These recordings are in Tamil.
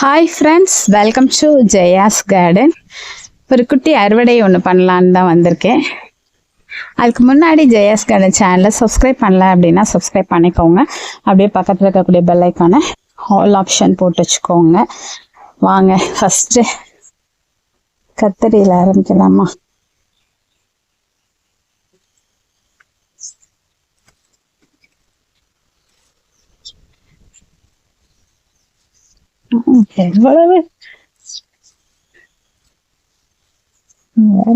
Hi friends welcome to Jaya's garden ஒரு குட்டி அறுவடை ஒன்று பண்ணலான்னு தான் வந்திருக்கேன். அதுக்கு முன்னாடி ஜெயாஸ் கார்டன் சேனலை சப்ஸ்கிரைப் பண்ணல அப்படின்னா சப்ஸ்கிரைப் பண்ணிக்கோங்க. அப்படியே பக்கத்தில் இருக்கக்கூடிய பெல் ஹால் ஆல் ஆப்ஷன் போட்டு வச்சுக்கோங்க. வாங்க ஃபஸ்ட்டு கத்தரியில் ஆரம்பிக்கலாமா? ம், எவ்வளவு வேற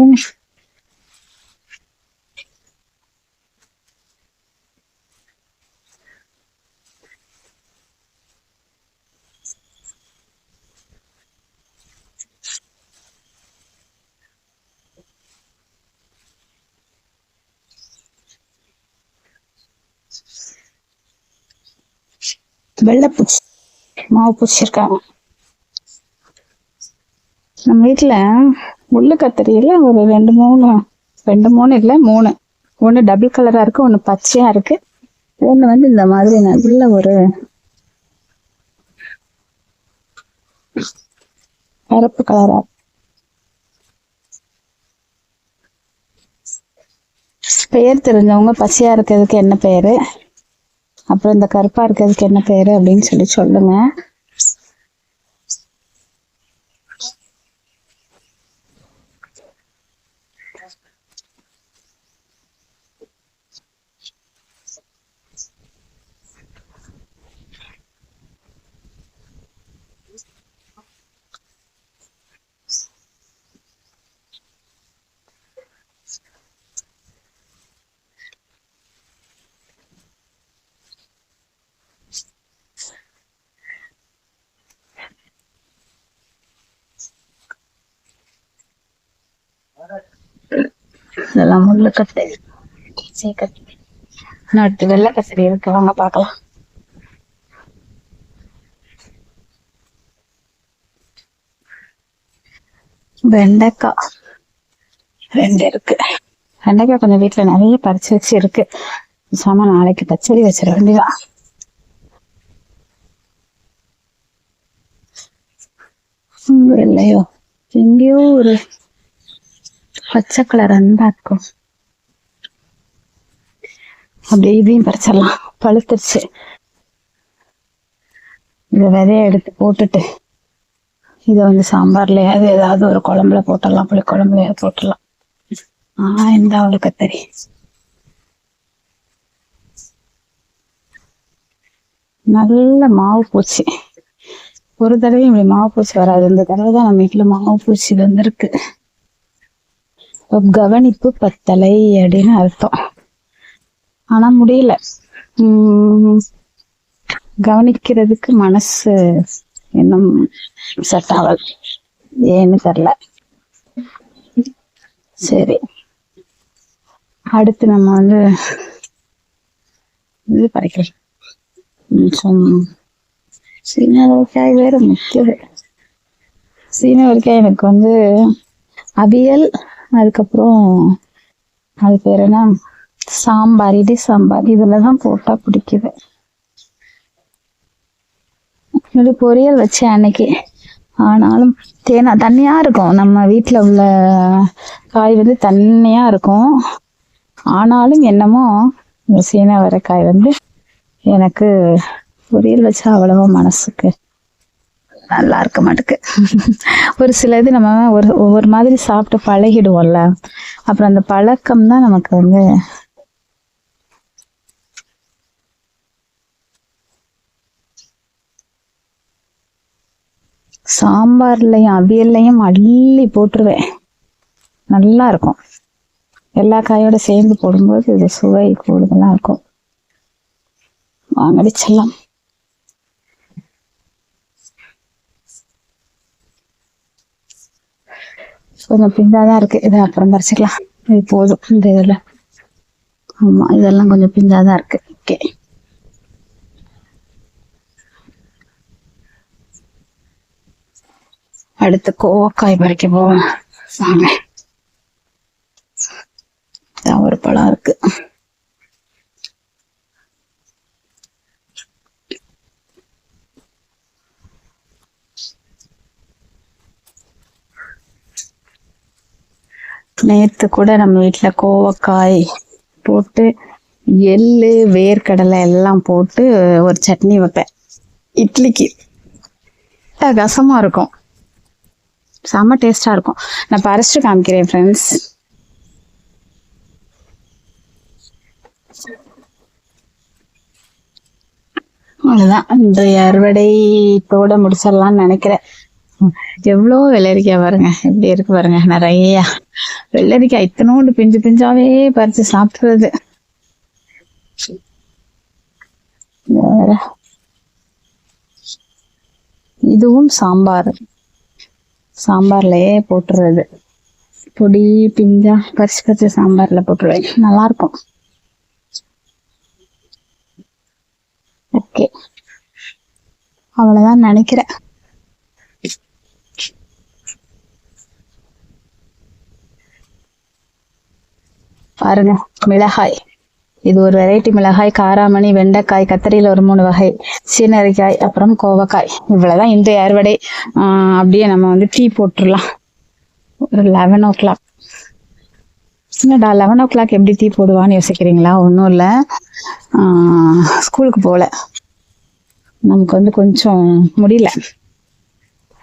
வெள்ளைப்பூச்சி மாவு பூச்சிருக்காங்க நம்ம வீட்டில் முள்ளு கத்திரியில் ஒரு ரெண்டு மூணு ரெண்டு மூணு இல்லை மூணு. ஒன்று டபுள் கலராக இருக்கு ஒன்று பச்சையாக இருக்கு. ஒன்று வந்து இந்த மாதிரி நல்ல ஒரு கருப்பு கலரா பெயர் தெரிஞ்சவங்க பசியா இருக்கிறதுக்கு என்ன பெயரு? அப்புறம் இந்த கருப்பா இருக்கிறதுக்கு என்ன பெயரு அப்படின்னு சொல்லி சொல்லுங்க. இதெல்லாம் முள்ளு கத்திரி நட்டு வெள்ளை கத்திரி இருக்கு. வாங்க பார்க்கலாம். வெண்டைக்காய். ரெண்டு இருக்கு. வெண்டைக்காய் கொஞ்சம் வீட்டுல நிறைய பறிச்சு வச்சு இருக்கு. சாம நாளைக்கு பச்சடி வச்சிட வேண்டியதான் ம், வெள்ளையோ. எங்கேயோ ஒரு பச்சை கலர் அன்பா இருக்கும் அப்படியே இதையும் பறிச்சிடலாம். பழுத்துருச்சு. இந்த விதைய எடுத்து போட்டுட்டு இதை வந்து சாம்பார்லயாவது ஏதாவது ஒரு குழம்புல போட்டுடலாம். புளி குழம்புலையாவது போட்டுடலாம். ஆஹ் இந்த அவளுக்கு கத்தரி. நல்ல மாவு பூச்சி. ஒரு தடவை இப்படி மாவு பூச்சி வராது. இந்த தடவை தான் நம்ம வீட்டுல மாவு பூச்சி வந்திருக்கு. கவனிப்பு பத்தலை அப்படின்னு அர்த்தம். ஆனா முடியல. உம் கவனிக்கிறதுக்கு மனசு இன்னும் செட் ஆகல. ஏன்னு தெரியல. சரி. அடுத்து நம்ம வந்து இது பறிக்கலாம் கொஞ்சம் சீனவரைக்காய் வேற முக்கியம் சீனவரைக்காய் எனக்கு வந்து அவியல் அதுக்கப்புறம் அது பேர் என்ன? சாம்பார் இடி சாம்பார். இதில் தான் போட்டால் பிடிக்குது. இது பொரியல் வச்சேன் அன்னைக்கு. ஆனாலும் தேனா தண்ணியாக இருக்கும். நம்ம வீட்டில் உள்ள காய் வந்து தண்ணியாக இருக்கும். ஆனாலும் என்னமோ இந்த சீன வரைக்காய் வந்து எனக்கு பொரியல் வச்சா அவ்வளவா மனசுக்கு நல்லா இருக்க மாட்டுக்கு ஒரு சில இது நம்ம ஒரு ஒவ்வொரு மாதிரி சாப்பிட்டு பழகிடுவோம்ல. அப்புறம் அந்த பழக்கம் தான் நமக்கு வந்து சாம்பார்லயும் அவியல்லையும் அள்ளி போட்டுருவேன். நல்லா இருக்கும் எல்லா காயோட சேர்ந்து போடும்போது இது சுவை கூடுதலா இருக்கும். வாங்கடிச்செல்லாம் கொஞ்சம் பிஞ்சாதான் இருக்கு. இதை அப்புறம் பறிச்சிக்கலாம். இது போதும். இந்த இதுல. ஆமா இதெல்லாம் கொஞ்சம் பிஞ்சாதான் இருக்கு. ஓகே. அடுத்து கோவக்காய் பறிக்க போவோம் வாங்க இதான் ஒரு பழம் இருக்கு நேற்று கூட நம்ம வீட்டில் கோவக்காய் போட்டு எள்ளு வேர்க்கடலை எல்லாம் போட்டு ஒரு சட்னி வைப்பேன். இட்லிக்கு. கசமாக இருக்கும். செம்ம டேஸ்டாக இருக்கும். நான் பறிச்சுட்டு காமிக்கிறேன் ஃப்ரெண்ட்ஸ் அவ்வளோதான் இந்த அறுவடைத்தோட முடிச்சிடலாம்னு நினைக்கிறேன். எவ்வளோ வெள்ளரிக்காய் பாருங்க எப்படி இருக்கு பாருங்க நிறைய. வெள்ளரிக்காய் இத்தனோண்டு பிஞ்சு பிஞ்சாவே பறிச்சு சாப்பிடுறது. இதுவும் சாம்பார். சாம்பார்லயே போட்டுறது. பொடி பிஞ்சா பறிச்சு பறிச்சு சாம்பார்ல போட்டுருவேன் நல்லா இருக்கும் ஓகே. அவ்வளவுதான் நினைக்கிறேன். பாருங்க மிளகாய். இது ஒரு வெரைட்டி மிளகாய் காராமணி வெண்டைக்காய் கத்திரியில் ஒரு மூணு வகை. சீனரிக்காய் அப்புறம் கோவக்காய். இவ்வளோதான் இந்த அறுவடை. அப்படியே நம்ம வந்து டீ போட்டுடலாம். ஒரு லெவன் ஓ கிளாக் என்னடா லெவன் ஓ கிளாக் எப்படி டீ போடுவான்னு யோசிக்கிறீங்களா? ஒன்றும் இல்லை. ஸ்கூலுக்கு போகல. நமக்கு வந்து கொஞ்சம் முடியல.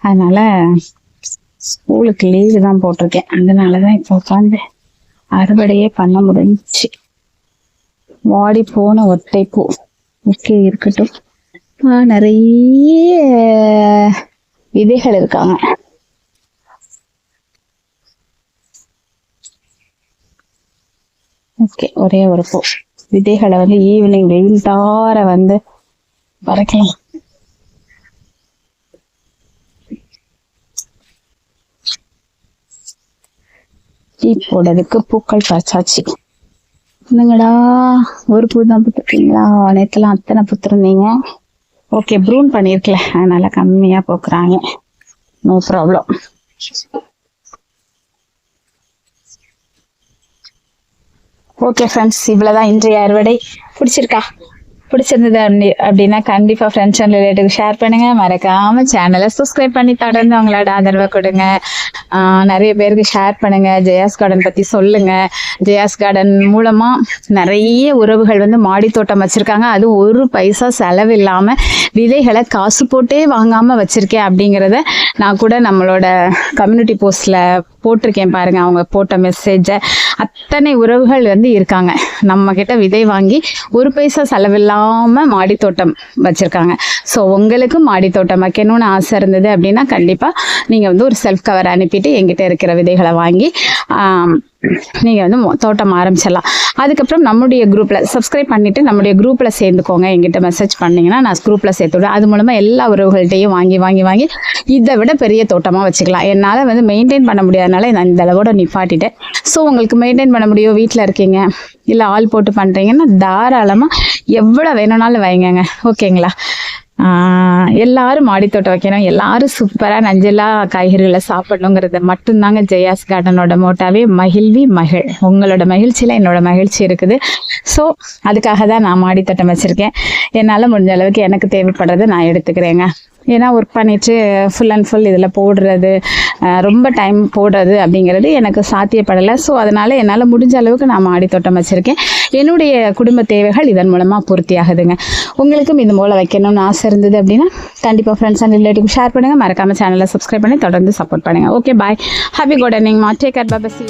அதனால ஸ்கூலுக்கு லீவு தான் போட்டிருக்கேன். அதனால தான் இப்போ உட்காந்து அறுவடையே பண்ண முடிஞ்சுச்சு. வாடி போன ஒத்தை பூ. ஓகே இருக்கட்டும். நிறைய விதைகள் இருக்காங்க. ஓகே ஒரே ஒரு பூ. விதைகளை வந்து ஈவினிங் வெயில் தார வந்து வரைக்கலாம் டீ போடுறதுக்கு பூக்கள் பறிச்சாச்சு. என்னங்கடா ஒரு பூ தான் பூத்துருக்கீங்களா நேற்றுலாம் அத்தனை பூத்துருந்தீங்க. ஓகே ப்ரூன் பண்ணியிருக்கல அதனால கம்மியாக போக்குறாங்க. நோ ப்ராப்ளம் ஓகே ஃப்ரெண்ட்ஸ் இவ்வளோதான் இன்றைய அறுவடை. பிடிச்சிருக்கா? பிடிச்சிருந்தது அப்படி அப்படின்னா கண்டிப்பா ஃப்ரெண்ட்ஸ் அண்ட் ரிலேட்டிவ் ஷேர் பண்ணுங்க. மறக்காம சேனலை சப்ஸ்கிரைப் பண்ணி தொடர்ந்து அவங்களோட ஆதரவை கொடுங்க. நிறைய பேருக்கு ஷேர் பண்ணுங்க. ஜெயாஸ் கார்டன் பத்தி சொல்லுங்க. ஜெயாஸ் கார்டன் மூலமா நிறைய உறவுகள் வந்து மாடி தோட்டம் வச்சிருக்காங்க. அது ஒரு பைசா செலவு இல்லாம விதைகளை காசு போட்டே வாங்காம வச்சிருக்கேன் அப்படிங்கிறத நான் கூட நம்மளோட கம்யூனிட்டி போஸ்ட்ல போட்டிருக்கேன் பாருங்க. அவங்க போட்ட மெசேஜை அத்தனை உறவுகள் வந்து இருக்காங்க. நம்ம கிட்ட விதை வாங்கி ஒரு பைசா செலவில்லாம மாடி தோட்டம் வச்சிருக்காங்க. ஸோ உங்களுக்கு மாடி தோட்டம் வைக்கணும்னு ஆசை இருந்தது அப்படின்னா கண்டிப்பா நீங்க வந்து ஒரு செல்ஃப் கவர் அனுப்பிட்டு எங்கிட்ட இருக்கிற விதைகளை வாங்கி நீங்கள் வந்து தோட்டம் ஆரம்பிச்சிடலாம். அதுக்கப்புறம் நம்முடைய குரூப்பில் சப்ஸ்கிரைப் பண்ணிட்டு நம்முடைய குரூப்பில் சேர்ந்துக்கோங்க. எங்கிட்ட மெசேஜ் பண்ணிங்கன்னா நான் குரூப்பில் சேர்த்து விடுவேன் அது மூலமாக எல்லா உறவுகள்கிட்டையும் வாங்கி வாங்கி வாங்கி இதை விட பெரிய தோட்டமாக வச்சுக்கலாம். என்னால் வந்து மெயின்டைன் பண்ண முடியாதனால நான் இந்த அளவோட நிப்பாட்டிட்டேன். ஸோ உங்களுக்கு மெயின்டைன் பண்ண முடியும்? வீட்டில் இருக்கீங்க. இல்லை ஆள் போட்டு பண்ணுறீங்கன்னா தாராளமாக எவ்வளோ வேணும்னாலும் வைங்கங்க ஓகேங்களா எல்லாரும் மாடித்தோட்டம் வைக்கணும். எல்லாரும் சூப்பராக நஞ்சலா காய்கறிகளை சாப்பிடணுங்கிறது மட்டும்தாங்க ஜெயாஸ் கார்டனோட மோட்டாவே மகிழ்வி மகிழ் உங்களோட மகிழ்ச்சியில் என்னோட மகிழ்ச்சி இருக்குது. ஸோ அதுக்காக தான் நான் மாடித்தோட்டம் வச்சுருக்கேன். என்னால் முடிஞ்ச அளவுக்கு எனக்கு தேவைப்படுறதை நான் எடுத்துக்கிறேங்க. ஏன்னா ஒர்க் பண்ணிட்டு ஃபுல் அண்ட் ஃபுல் இதில் போடுறது ரொம்ப டைம் போடுறது அப்படிங்கிறது எனக்கு சாத்தியப்படலை. ஸோ அதனால் என்னால் முடிஞ்ச அளவுக்கு நான் மாடித்தோட்டம் வச்சுருக்கேன். என்னுடைய குடும்ப தேவைகள் இதன் மூலமாக பூர்த்தி ஆகுதுங்க உங்களுக்கும் இது போல் வைக்கணும்னு ஆசை இருந்தது அப்படின்னா கண்டிப்பாக ஃப்ரெண்ட்ஸ் அண்ட் ரிலேட்டிவ் ஷேர் பண்ணுங்கள் மறக்காமல் சேனலை சப்ஸ்கிரைப் பண்ணி தொடர்ந்து சப்போர்ட் பண்ணுங்கள் ஓகே பாய் ஹாப்பி கார்டனிங் மா டேக் கேர் பாபா சி